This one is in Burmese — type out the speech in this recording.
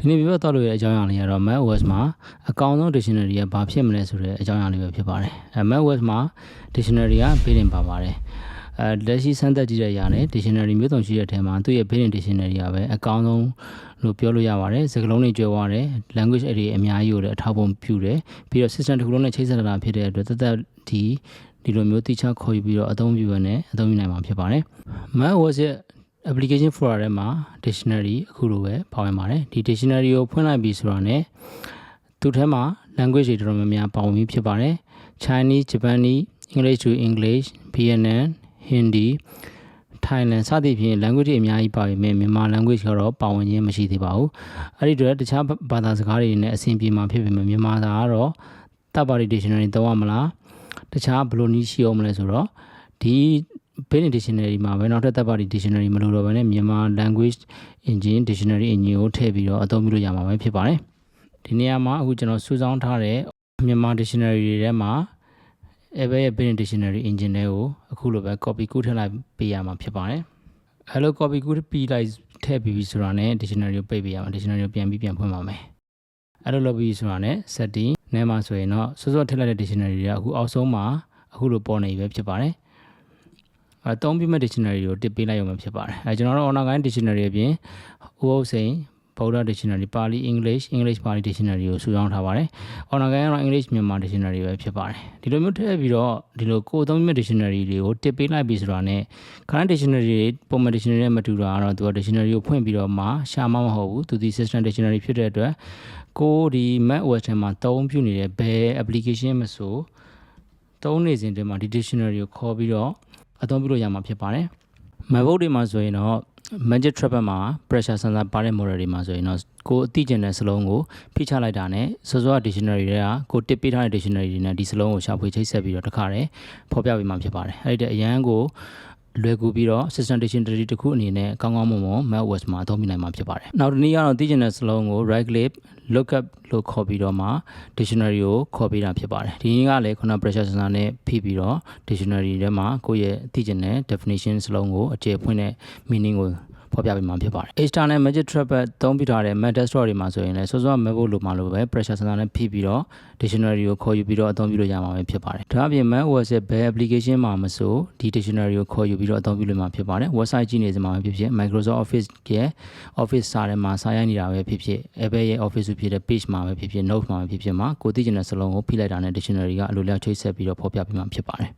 ဒီနေ့ပြောတော့လို့ရတဲ့အကြောင်းအရာလေးကတော့ macOS မှာအကောင်းဆုံး dictionary ကဘာဖြစ်မလဲဆိုတဲ့အကြောင်းအရာလေးပဲဖြစ်ပါတယ်အဲ macOS မှာ dictionary ကဘေးတင်ပါပါတယ်အဲလက်ရှိစမ်းသပ်ကြည့်တဲ့အရာနဲ့ dictionary မျိုးစုံရှိတဲ့အထက်မှာသူ့ရဲ့ဘေးတင် dictionary ကပဲအကောင်းဆုံးလို့ပြောလို့ရပါတယ်စကားလုံးတွေကျွဲသွားတယ် language အရေးအများကြီးကိုလည်းအထောက်အပံ့ပြုတယ်ပြီးတော့ system တစ်ခုလုံးနဲ့ချိတ်ဆက်တာဖြစ်တဲ့အတွက်သက်သက်ဒီဒီလိုမျိုးတိကျခေါ်ယူပြီးတော့အသုံးပြုရနဲ့အသုံးပြုနိုင်မှာဖြစ်ပါတယ် macOS ရဲ့ application folder ထဲမှာ dictionary အခုလိုပဲပါဝင်ပါတယ်ဒီ dictionary ကိုဖွင့်လိုက်ပြီဆိုတာ ਨੇ သူ့ထဲမှာ language တွေတော်တော်များများပါဝင်ပြီးဖြစ်ပါတယ် Chinese Japanese English to English Vietnam Hindi Thailand စသဖြင့် language တွေအများကြီးပါပေမဲ့မြန်မာ language ကတော့ပါဝင်ခြင်းမရှိသေးပါဘူးအဲ့ဒီတော့တခြားဘာသာစကားတွေနဲ့အဆင်ပြေမှာဖြစ်ပေမဲ့မြန်မာသာကတော့တပ်ပါတီ dictionary သုံးရမလားတခြားဘယ်လိုနည်းရှိအောင်မလဲဆိုတော့ဒီ Basic Dictionary မှာပဲနောက်ထပ်တပ်ပါတီ Dictionary မလို့တော့ဘဲနဲ့မြန်မာ Language Engine Dictionary Engine ကိုထည့်ပြီးတော့အသုံးပြုလို့ရမှာပဲဖြစ်ပါတယ်ဒီနေရာမှာအခုကျွန်တော်စူးစောင်းထားတဲ့မြန်မာ Dictionary တွေထဲမှာ Ever ရဲ့ Basic Dictionary Engine တွေကိုအခုလိုပဲ copy ကူးထည့်လိုက်ပေးရမှာဖြစ်ပါတယ်အဲလို copy ကူးပြီးလိုက်ထည့်ပြီးပြီဆိုတာနဲ့ Dictionary ကိုပိတ်ပေးရမှာ Dictionary ကိုပြန်ပြီးပြန်ဖွင့်ပါမယ်အဲ့လိုလုပ်ပြီးဆိုတာနဲ့ setting နဲ့မှာဆိုရင်တော့စောစောထည့်လိုက်တဲ့ dictionary တွေကအခုအောက်ဆုံးမှာအခုလိုပေါ်နေပြီပဲဖြစ်ပါတယ် အဲသုံးပြီးမဲ့ dictionary ကိုတစ်ပေးလိုက်ရမှာဖြစ်ပါတယ်အဲကျွန်တော်တို့ online dictionary အပြင်ဥပုပ်စိန်ဗုဒ္ဓ dictionary ပါဠိ English English ပါဠိ dictionary ကိုစုဆောင်းထားပါတယ်။ online ကတော့ English မြန်မာ dictionary ပဲဖြစ်ပါတယ်။ဒီလိုမျိုးထည့်ပြီးတော့ဒီလိုကိုယ်သုံးမဲ့ dictionary တွေကိုတစ်ပေးလိုက်ပြီဆိုတာနဲ့ current dictionary တွေပုံမှန် dictionary နဲ့မတူတာကတော့သူက dictionary ကိုဖွင့်ပြီးတော့မှရှာမှမဟုတ်ဘူး။သူဒီ system dictionary ဖြစ်တဲ့အတွက်ကိုဒီ macOS ထဲမှာသုံးပြုနေတဲ့ဘယ် application မဆိုသုံးနေစဉ်တည်းမှာဒီ dictionary ကိုခေါ်ပြီးတော့ အသုံးပြုလို့ရမှာဖြစ်ပါတယ်။ macbook တွေမှာဆိုရင်တော့ magic trackpad မှာ pressure sensor ပါတဲ့ model တွေမှာဆိုရင်တော့ကိုအသိကျင်တဲ့စလုံးကိုဖိချလိုက်တာနဲ့စောစော dictionary တွေကကိုတစ်ပေးထားတဲ့ dictionary တွေနဲ့ဒီစလုံးကိုရှာဖွေချိတ်ဆက်ပြီးတော့တခါတည်းဖော်ပြပေးမှဖြစ်ပါတယ်အဲ့ဒီတဲ့အရန်ကို လွယ်ကူပြီးတော့ system dictionary တစ်ခုအနေနဲ့ကောင်းကောင်းမွန်မွန် macOS မှာအသုံးပြုနိုင်မှာဖြစ်ပါတယ်နောက်တစ်နည်းကတော့သိကျင်တဲ့စလုံးကို right click lookup လို့ခေါ်ပြီးတော့မှ dictionary ကိုခေါ်ပေးတာဖြစ်ပါတယ်ဒီနည်းကလည်းခုန pressure sensor နဲ့ဖိပြီးတော့ dictionary ထဲမှာကိုယ့်ရဲ့သိကျင်တဲ့ definition စလုံးကိုအကျေဖွင့်တဲ့ meaning ကို ဖော်ပြပေးမှာဖြစ်ပါတယ် external magic trackpad သုံးပြထားတဲ့ Mac desktop တွေမှာဆိုရင်လည်းစောစော MacBook လိုမှလိုပဲ pressure sensor နဲ့ဖိပြီးတော့ dictionary ကိုခေါ်ယူပြီးတော့အသုံးပြုလို့ရမှာပဲဖြစ်ပါတယ်ဒါအပြင် macOS ရဲ့ဘယ် application မှာမဆိုဒီ dictionary ကိုခေါ်ယူပြီးတော့အသုံးပြုလို့မှာဖြစ်ပါတယ် website ကြည့်နေစမှာပဲဖြစ်ဖြစ် Microsoft Office ရဲ့ Office စာထဲမှာစာရိုက်နေတာပဲဖြစ်ဖြစ် Apple ရဲ့ Office ဖြစ်တဲ့ page မှာပဲဖြစ်ဖြစ် note မှာပဲဖြစ်ဖြစ်မှာကိုသိကျင်တဲ့စလုံးကိုဖိလိုက်တာနဲ့ dictionary ကအလိုလျောက်ချိတ်ဆက်ပြီးတော့ဖော်ပြပေးမှာဖြစ်ပါတယ်